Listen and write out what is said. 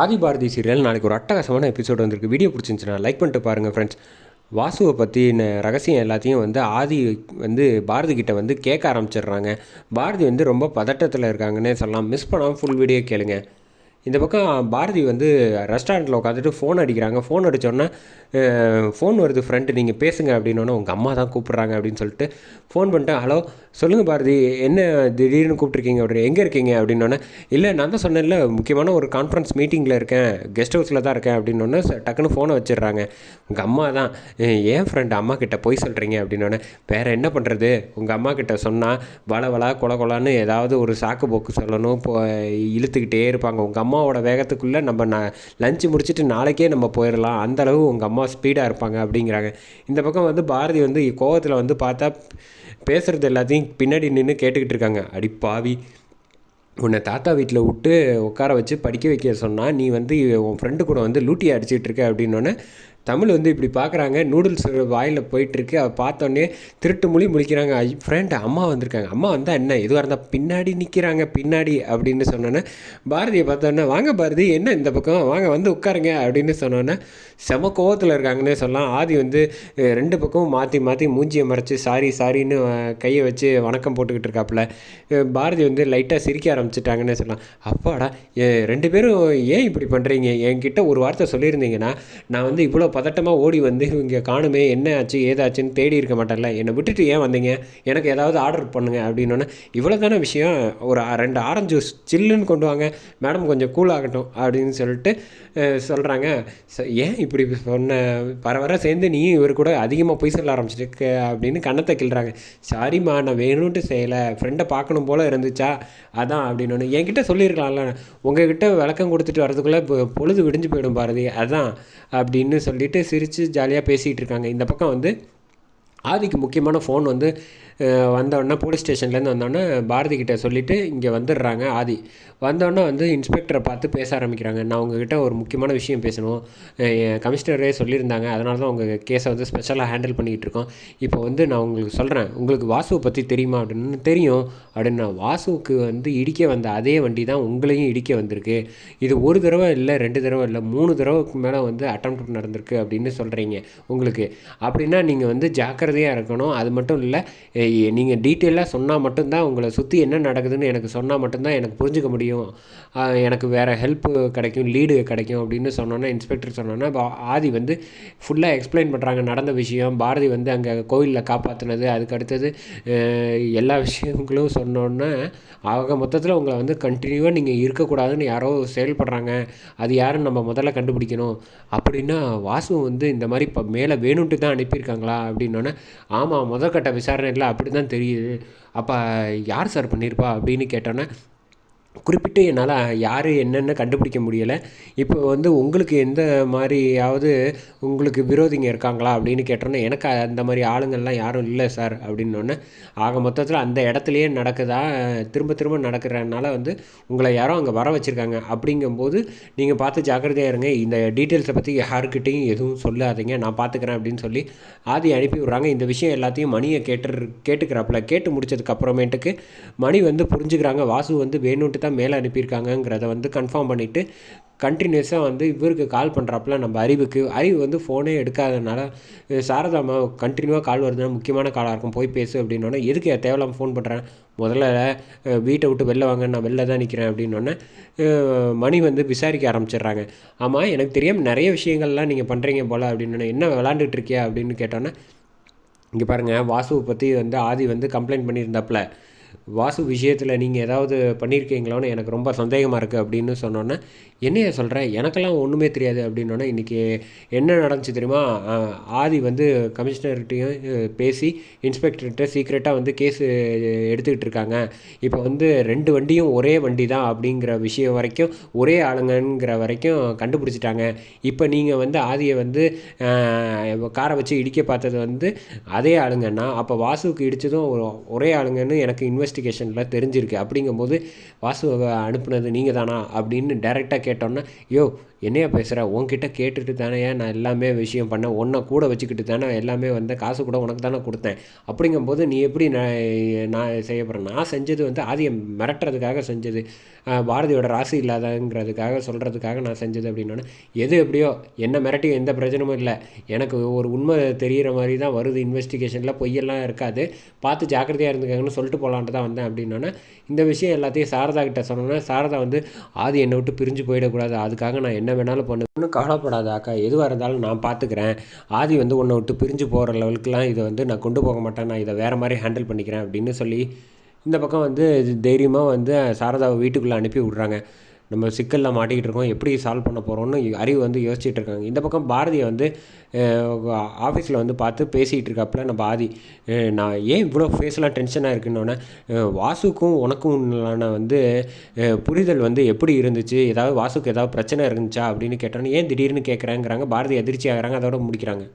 ஆதி Bharathi serial நாளைக்கு ஒரு அட்டகாசமான எபிசோடு வந்திருக்கு. வீடியோ பிடிச்சிருந்துச்சுன்னா லைக் பண்ணிட்டு பாருங்கள் ஃப்ரெண்ட்ஸ் வாசுவை பற்றின ரகசியம் எல்லாத்தையும் வந்து ஆதி வந்து பாரதி கிட்ட வந்து கேட்க ஆரம்பிச்சிடுறாங்க. பாரதி வந்து ரொம்ப பதட்டத்தில் இருக்காங்கன்னே சொல்லலாம். மிஸ் பண்ணாமல் ஃபுல் வீடியோ கேளுங்கள் இந்த பக்கம் பாரதி வந்து ரெஸ்டாரண்ட்டில் உட்காந்துட்டு ஃபோன் அடிக்கிறாங்க. ஃபோன் அடித்தோடனே ஃபோன் வருது ஃப்ரெண்டு நீங்கள் பேசுங்க அப்படின்னோடனே உங்கள் அம்மா தான் கூப்பிட்றாங்க அப்படின்னு சொல்லிட்டு ஃபோன் பண்ணிட்டேன் ஹலோ சொல்லுங்கள் பாரதி என்ன திடீர்னு கூப்பிட்ருக்கீங்க அப்படி எங்கே இருக்கீங்க? அப்படின்னோடனே இல்லை நான் தான் சொன்னேன்ல முக்கியமான ஒரு கான்ஃபரன்ஸ் மீட்டிங்கில் இருக்கேன். கெஸ்ட் ஹவுஸில் தான் இருக்கேன். அப்படின்னோடனே டக்குன்னு ஃபோனை வச்சிடுறாங்க. உங்கள் அம்மா தான் ஏன் ஃப்ரெண்டு அம்மா கிட்ட போய் சொல்கிறீங்க அப்படின்னோடனே வேறு என்ன பண்ணுறது உங்கள் அம்மா கிட்ட சொன்னால் வள வள கொல கொலான்னு ஏதாவது ஒரு சாக்கு போக்கு சொல்லணும் இப்போ இழுத்துக்கிட்டே இருப்பாங்க. உங்கள் அம்மா அம்மாவோட வேகத்துக்குள்ளே நம்ம நான் லஞ்சு முடிச்சுட்டு நாளைக்கே நம்ம போயிடலாம். அந்தளவு உங்கள் அம்மா ஸ்பீடாக இருப்பாங்க அப்படிங்கிறாங்க. இந்த பக்கம் வந்து பாரதி வந்து கோவத்தில் வந்து பார்த்தா பேசுகிறது எல்லாத்தையும் பின்னாடி நின்று கேட்டுக்கிட்டு இருக்காங்க. அடி பாவி. உன்னை தாத்தா வீட்டில் விட்டு உட்கார வச்சு படிக்க வைக்க சொன்னால் நீ வந்து உன் ஃப்ரெண்டு கூட வந்து லூட்டி அடிச்சிட்டு இருக்க அப்படின்னோடனே தமிழ் வந்து இப்படி பார்க்குறாங்க நூடுல்ஸ் வாயில் போயிட்டுருக்கு. அதை பார்த்தோன்னே திருட்டு மொழி முழிக்கிறாங்க. ஐ ஃப்ரெண்ட் அம்மா வந்திருக்காங்க. அம்மா வந்தால் என்ன? எதுவாக இருந்தால் பின்னாடி நிற்கிறாங்க பின்னாடி அப்படின்னு சொன்னோன்னே பாரதியை பார்த்தோன்னே வாங்க பாரதி என்ன இந்த பக்கம்? வாங்க வந்து உட்காருங்க. அப்படின்னு சொன்னோன்னே செம கோவத்தில் இருக்காங்கன்னே சொல்லலாம். ஆதி வந்து ரெண்டு பக்கமும் மாற்றி மாற்றி மூஞ்சியை மறைச்சி சாரி சாரின்னு கையை வச்சு வணக்கம் போட்டுக்கிட்டு இருக்காப்புல. பாரதி வந்து லைட்டாக சிரிக்க ஆரம்பிச்சிட்டாங்கன்னே சொல்லலாம். அப்பாடா ரெண்டு பேரும் ஏன் இப்படி பண்ணுறீங்க என்கிட்ட ஒரு வார்த்தை சொல்லியிருந்தீங்கன்னா நான் வந்து இவ்வளோ பதட்டமாக ஓடி வந்து இங்கே காணுமே என்ன ஆச்சு ஏதாச்சுன்னு தேடி இருக்க மாட்டேன்ல என்னை விட்டுட்டு ஏன் வந்தீங்க? எனக்கு ஏதாவது ஆர்டர் பண்ணுங்க அப்படின்னோன்னே இவ்வளோ தானே விஷயம். ஒரு ரெண்டு ஆரஞ்சு ஜூஸ் சில்லுன்னு கொண்டு வாங்க. மேடம் கொஞ்சம் கூல் ஆகட்டும் அப்படின்னு சொல்லிட்டு சொல்கிறாங்க ஏன் இப்படி சொன்ன? வர வர சேர்ந்து நீ இவர் கூட அதிகமாக பொய் சொல்ல ஆரம்பிச்சிருக்க அப்படின்னு கண்ணத்தை கிள்றாங்க. சாரிம்மா நான் வேணும்ட்டு செய்யலை. ஃப்ரெண்டை பார்க்கணும் போல் இருந்துச்சா? அதான் அப்படின்னு ஒன்று என்கிட்ட சொல்லியிருக்கலாம்ல. உங்ககிட்ட விளக்கம் கொடுத்துட்டு வரதுக்குள்ளே பொழுது விடிஞ்சு போயிடும் பாரதி. அதான் அப்படின்னு சொல்லி சொல்லிட்டு சிரித்து ஜாலியாக பேசிகிட்டு இருக்காங்க. இந்த பக்கம் வந்து ஆதிக்கு முக்கியமான ஃபோன் வந்து வந்தோடனே போலீஸ் ஸ்டேஷன்லேருந்து வந்தோடனே பாரதி கிட்ட சொல்லிவிட்டு இங்கே வந்துடுறாங்க ஆதி. வந்தோடனே வந்து இன்ஸ்பெக்டரை பார்த்து பேச ஆரம்பிக்கிறாங்க. நான் உங்ககிட்ட ஒரு முக்கியமான விஷயம் பேசணும். என் கமிஷனரே சொல்லியிருந்தாங்க. அதனால தான் உங்கள் கேஸை வந்து ஸ்பெஷலாக ஹேண்டில் பண்ணிக்கிட்டு இருக்கோம். இப்போ வந்து நான் உங்களுக்கு சொல்கிறேன் உங்களுக்கு வாசுவை பற்றி தெரியுமா அப்படின்னு தெரியும். அப்படின்னு வாசுவுக்கு வந்து இடிக்க வந்த அதே வண்டி தான் உங்களையும் இடிக்க வந்திருக்கு. இது ஒரு தடவை இல்லை ரெண்டு தடவை இல்லை மூணு தடவைக்கு மேலே வந்து அட்டம் நடந்திருக்கு அப்படின்னு சொல்கிறீங்க உங்களுக்கு. அப்படின்னா நீங்கள் வந்து ஜாக்கிரதையாக இருக்கணும். அது மட்டும் இல்லை நீங்கள் டீட்டெயிலாக சொன்னால் மட்டும்தான் உங்களை சுற்றி என்ன நடக்குதுன்னு எனக்கு சொன்னால் மட்டும்தான் எனக்கு புரிஞ்சுக்க முடியும். எனக்கு வேறு ஹெல்ப்பு கிடைக்கும் லீடு கிடைக்கும் அப்படின்னு சொன்னோன்னே இன்ஸ்பெக்டர் சொன்னோன்னே ஆதி வந்து ஃபுல்லாக எக்ஸ்பிளைன் பண்ணுறாங்க நடந்த விஷயம். பாரதி வந்து அங்கே கோயிலில் காப்பாற்றினது அதுக்கு அடுத்தது எல்லா விஷயங்களும் சொன்னோன்னே ஆக மொத்தத்தில் உங்களை வந்து கண்டினியூவாக நீங்கள் இருக்கக்கூடாதுன்னு யாரோ செயல்படுறாங்க. அது யாருன்னு நம்ம முதல்ல கண்டுபிடிக்கணும். அப்படின்னா வாசு வந்து இந்த மாதிரி இப்போ மேலே வேணும்ட்டு தான் அனுப்பியிருக்காங்களா அப்படின்னோடனே ஆமாம் முதற்கட்ட விசாரணையில் அப்படி தான் தெரியுது. அப்போ யார் சார் பண்ணியிருப்பா அப்படின்னு கேட்டோன்னே குறிப்பிட்டு என்னால் யார் என்னென்னு கண்டுபிடிக்க முடியலை. இப்போ வந்து உங்களுக்கு எந்த மாதிரியாவது உங்களுக்கு விரோதிங்க இருக்காங்களா அப்படின்னு கேட்டோன்னே எனக்கு அந்த மாதிரி ஆளுங்கள்லாம் யாரும் இல்லை சார் அப்படின்னோடனே ஆக மொத்தத்தில் அந்த இடத்துலையே நடக்குதா திரும்ப திரும்ப நடக்கிறனால வந்து உங்களை யாரும் அங்கே வர வச்சுருக்காங்க. அப்படிங்கும்போது நீங்கள் பார்த்து ஜாக்கிரதையாக இருங்க. இந்த டீட்டெயில்ஸை பற்றி யாருக்கிட்டேயும் எதுவும் சொல்லாதீங்க. நான் பார்த்துக்கிறேன் அப்படின்னு சொல்லி ஆதி அனுப்பி விட்றாங்க. இந்த விஷயம் எல்லாத்தையும் மணியை கேட்டு கேட்டுக்கிறாப்புல. கேட்டு முடிச்சதுக்கு அப்புறமேட்டுக்கு மணி வந்து புரிஞ்சுக்கிறாங்க. வாசு வந்து வேணும்ட்டு தான் மேலே அனுப்பியிருக்காங்கங்கிறத வந்து கன்ஃபார்ம் பண்ணிவிட்டு கண்டினியூஸாக வந்து இவருக்கு கால் பண்ணுறாப்புல நம்ம அறிவுக்கு. அறிவு வந்து ஃபோனே எடுக்காதனால சாரதாமா கண்டினியூவாக கால் வருதுன்னா முக்கியமான காலாக இருக்கும். போய் பேசு அப்படின்னோடனே எதுக்கு தேவையில்லாமல் ஃபோன் பண்ணுறேன் முதல்ல வீட்டை விட்டு வெளில வாங்க நான் வெளில தான் நிற்கிறேன் அப்படின்னோடனே மணி வந்து விசாரிக்க ஆரம்பிச்சிடுறாங்க. ஆமாம் எனக்கு தெரியாமல் நிறைய விஷயங்கள்லாம் நீங்கள் பண்ணுறீங்க போல் அப்படின்னோடனே என்ன விளாண்டுட்டு இருக்கியா? அப்படின்னு கேட்டோன்னே இங்கே பாருங்கள் வாசுவை பற்றி வந்து ஆதி வந்து கம்ப்ளைண்ட் பண்ணியிருந்தாப்புல. வாசு விஷயத்தில் நீங்கள் ஏதாவது பண்ணியிருக்கீங்களோன்னு எனக்கு ரொம்ப சந்தேகமாக இருக்குது அப்படின்னு சொன்னோன்னே என்னைய சொல்கிறேன் எனக்கெல்லாம் ஒன்றுமே தெரியாது அப்படின்னோடனே இன்றைக்கி என்ன நடந்துச்சு தெரியுமா? ஆதி வந்து கமிஷனர்கிட்டையும் பேசி இன்ஸ்பெக்டர்கிட்ட சீக்ரெட்டாக வந்து கேஸ் எடுத்துக்கிட்டு இருக்காங்க. இப்போ வந்து ரெண்டு வண்டியும் ஒரே வண்டி தான் அப்படிங்கிற விஷயம் வரைக்கும் ஒரே ஆளுங்கங்கிற வரைக்கும் கண்டுபிடிச்சிட்டாங்க. இப்போ நீங்கள் வந்து ஆதியை வந்து காரை வச்சு இடிக்க பார்த்தது வந்து அதே ஆளுங்கன்னா அப்போ வாசுவுக்கு இடித்ததும் ஒரே ஆளுங்கன்னு எனக்கு இன்வெஸ்ட் இன்வெஸ்டிகேஷனில் தெரிஞ்சிருக்கு. அப்படிங்கும்போது வாசுவை அனுப்புனது நீங்கள் தானா அப்படின்னு டைரெக்டாக கேட்டோன்னே யோ என்னையா பேசுகிற உன்கிட்ட கேட்டுட்டு தானே நான் எல்லாமே விஷயம் பண்ணேன்? உன்னை கூட வச்சுக்கிட்டு தானே எல்லாமே வந்து காசு கூட உனக்கு தானே கொடுத்தேன்? அப்படிங்கும்போது நீ எப்படி நான் நான் செய்ய போகிறேன் நான் செஞ்சது வந்து ஆதியை மிரட்டுறதுக்காக செஞ்சது. பாரதியோட ராசி இல்லாதங்கிறதுக்காக சொல்கிறதுக்காக நான் செஞ்சது அப்படின்னோடனே எது எப்படியோ என்ன மிரட்டியும் எந்த பிரச்சனமும் இல்லை. எனக்கு ஒரு உண்மை தெரிகிற மாதிரி தான் வருது. இன்வெஸ்டிகேஷனில் பொய்யெல்லாம் இருக்காது. பார்த்து ஜாக்கிரதையாக இருந்துக்காங்கன்னு சொல்லிட்டு போகலான்ட்டு தான் வந்தேன் அப்படின்னோடனே இந்த விஷயம் எல்லாத்தையும் சாரதா கிட்ட சொன்னோன்னா சாரதா வந்து ஆதி என்னை விட்டு பிரிஞ்சு போயிடக்கூடாது. அதுக்காக நான் என்ன வேணாலும் பண்ணு. ஒன்றும் கவலைப்படாத அக்கா. எதுவாக இருந்தாலும் நான் பார்த்துக்கிறேன் ஆதி வந்து உன்னை விட்டு பிரிஞ்சு போகிற லெவலுக்குலாம் இதை வந்து நான் கொண்டு போக மாட்டேன். நான் இதை வேறு மாதிரி ஹேண்டில் பண்ணிக்கிறேன் அப்படின்னு சொல்லி இந்த பக்கம் வந்து தைரியமாக வந்து சாரதாவை வீட்டுக்குள்ளே அனுப்பி விட்றாங்க. நம்ம சிக்கலில் மாட்டிக்கிட்டு இருக்கோம். எப்படி சால்வ் பண்ண போகிறோம்னு அறிவு வந்து யோசிச்சுட்டு இருக்காங்க. இந்த பக்கம் பாரதியை வந்து ஆஃபீஸில் வந்து பார்த்து பேசிகிட்டு இருக்காப்புல நம்ம ஆதி. நான் ஏன் இவ்வளோ ஃபேஸ்லாம் டென்ஷனாக இருக்குன்னொன்னே வாசுக்கும் உனக்கும் உள்ளான வந்து புரிதல் வந்து எப்படி இருந்துச்சு? ஏதாவது வாசுக்கு ஏதாவது பிரச்சனை இருந்துச்சா? அப்படின்னு கேட்டோன்னே ஏன் திடீர்னு கேட்குறாங்கிறாங்க பாரதி எதிர்ச்சி ஆகிறாங்க. அதோட முடிக்கிறாங்க.